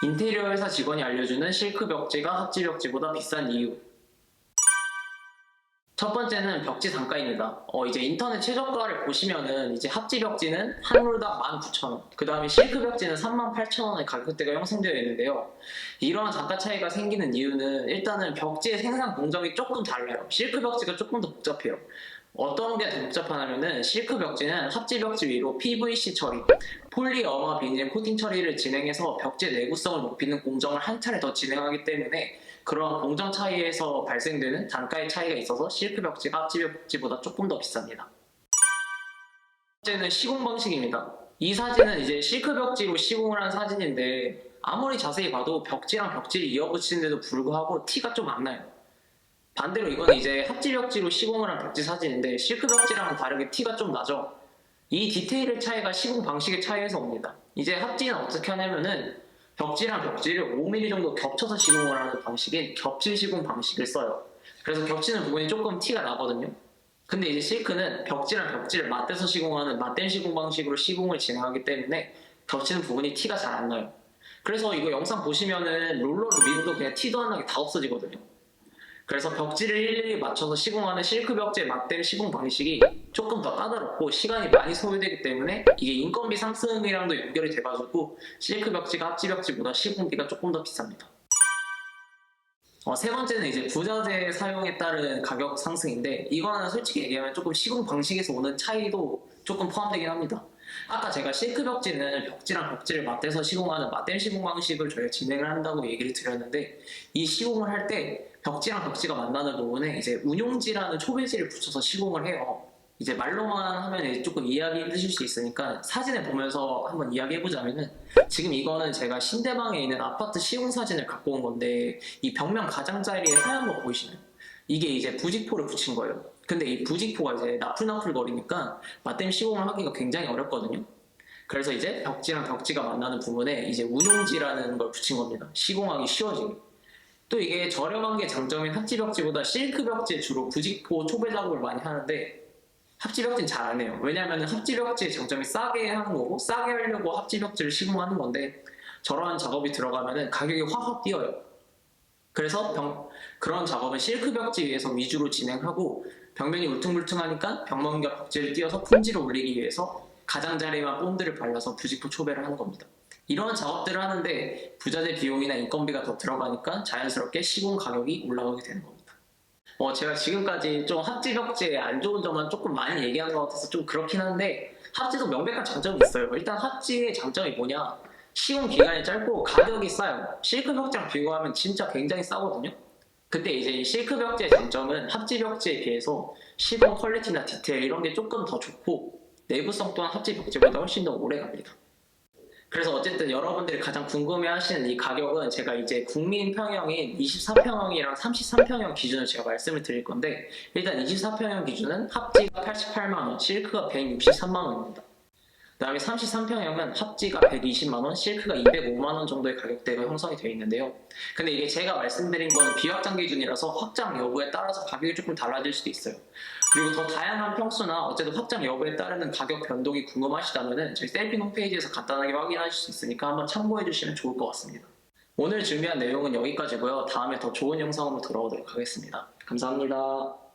인테리어 회사 직원이 알려주는 실크 벽지가 합지 벽지보다 비싼 이유. 첫 번째는 벽지 단가입니다. 어, 이제 인터넷 최저가를 보시면은 이제 합지 벽지는 한 롤당 19,000원, 그 다음에 실크 벽지는 38,000원의 가격대가 형성되어 있는데요. 이러한 단가 차이가 생기는 이유는 일단은 벽지의 생산 공정이 조금 달라요. 실크 벽지가 조금 더 복잡해요. 어떤 게더 복잡하냐면은 실크 벽지는 합지 벽지 위로 PVC 처리, 폴리어마 비닐 코팅 처리를 진행해서 벽지 내구성을 높이는 공정을 한 차례 더 진행하기 때문에 그런 공정 차이에서 발생되는 단가의 차이가 있어서 실크 벽지가 합지 벽지보다 조금 더 비쌉니다. 번째는 시공 방식입니다. 이 사진은 이제 실크 벽지로 시공을 한 사진인데 아무리 자세히 봐도 벽지랑 벽지를 이어붙이는데도 불구하고 티가 좀 안 나요. 반대로 이건 이제 합지 벽지로 시공을 한 벽지 사진인데 실크 벽지랑은 다르게 티가 좀 나죠. 이 디테일의 차이가 시공 방식의 차이에서 옵니다. 이제 합지는 어떻게 하냐면은 벽지랑 벽지를 5mm 정도 겹쳐서 시공을 하는 방식인 겹칠 시공 방식을 써요. 그래서 겹치는 부분이 조금 티가 나거든요. 근데 이제 실크는 벽지랑 벽지를 맞대서 시공하는 맞댐 시공 방식으로 시공을 진행하기 때문에 겹치는 부분이 티가 잘 안 나요. 그래서 이거 영상 보시면은 롤러로 밀어도 그냥 티도 안 나게 다 없어지거든요. 그래서 벽지를 일일이 맞춰서 시공하는 실크 벽지의 맞댐 시공 방식이 조금 더 까다롭고 시간이 많이 소요되기 때문에 이게 인건비 상승이랑도 연결이 돼가지고 실크 벽지가 합지 벽지보다 시공비가 조금 더 비쌉니다. 어, 세 번째는 이제 부자재 사용에 따른 가격 상승인데 이거는 솔직히 얘기하면 조금 시공 방식에서 오는 차이도 조금 포함되긴 합니다. 아까 제가 실크 벽지는 벽지랑 벽지를 맞대서 시공하는 맞댐 시공 방식을 저희가 진행을 한다고 얘기를 드렸는데 이 시공을 할 때 벽지랑 벽지가 만나는 부분에 이제 운용지라는 초배지를 붙여서 시공을 해요. 이제 말로만 하면 조금 이해하기 힘드실 수 있으니까 사진을 보면서 한번 이야기해보자면은 지금 이거는 제가 신대방에 있는 아파트 시공 사진을 갖고 온 건데 이 벽면 가장자리에 하얀 거 보이시나요? 이게 이제 부직포를 붙인 거예요. 근데 이 부직포가 이제 나풀나풀 거리니까 맞댐 시공을 하기가 굉장히 어렵거든요. 그래서 이제 벽지랑 벽지가 만나는 부분에 이제 운용지라는 걸 붙인 겁니다. 시공하기 쉬워지게. 또 이게 저렴한 게 장점인 합지 벽지보다 실크 벽지에 주로 부직포 초배 작업을 많이 하는데 합지 벽지는 잘 안 해요. 왜냐하면 합지 벽지의 장점이 싸게 하는 거고 싸게 하려고 합지 벽지를 시공하는 건데 저러한 작업이 들어가면은 가격이 확확 뛰어요. 그래서 병- 그런 작업은 실크 벽지 위에서 위주로 진행하고 벽면이 울퉁불퉁하니까 벽면 겹 벽지를 띄워서 품질을 올리기 위해서 가장자리만 본드를 발라서 부직포 초배를 하는 겁니다. 이러한 작업들을 하는데 부자재 비용이나 인건비가 더 들어가니까 자연스럽게 시공 가격이 올라가게 되는 겁니다. 어, 제가 지금까지 좀 합지 벽지의 안 좋은 점만 조금 많이 얘기한 것 같아서 좀 그렇긴 한데 합지도 명백한 장점이 있어요. 일단 합지의 장점이 뭐냐? 시공 기간이 짧고 가격이 싸요. 실크 벽지랑 비교하면 진짜 굉장히 싸거든요. 근데 이제 이 실크 벽지의 장점은 합지 벽지에 비해서 시공 퀄리티나 디테일 이런 게 조금 더 좋고 내구성 또한 합지 벽지보다 훨씬 더 오래 갑니다. 그래서 어쨌든 여러분들이 가장 궁금해하시는 이 가격은 제가 이제 국민 평형인 24평형이랑 33평형 기준을 제가 말씀을 드릴 건데 일단 24평형 기준은 합지가 88만 원, 실크가 163만 원입니다. 그 다음에 33평형은 합지가 120만 원, 실크가 205만 원 정도의 가격대가 형성이 되어 있는데요. 근데 이게 제가 말씀드린 거는 비확장 기준이라서 확장 여부에 따라서 가격이 조금 달라질 수도 있어요. 그리고 더 다양한 평수나 어쨌든 확장 여부에 따르는 가격 변동이 궁금하시다면 저희 셀핀 홈페이지에서 간단하게 확인하실 수 있으니까 한번 참고해 주시면 좋을 것 같습니다. 오늘 준비한 내용은 여기까지고요. 다음에 더 좋은 영상으로 돌아오도록 하겠습니다. 감사합니다.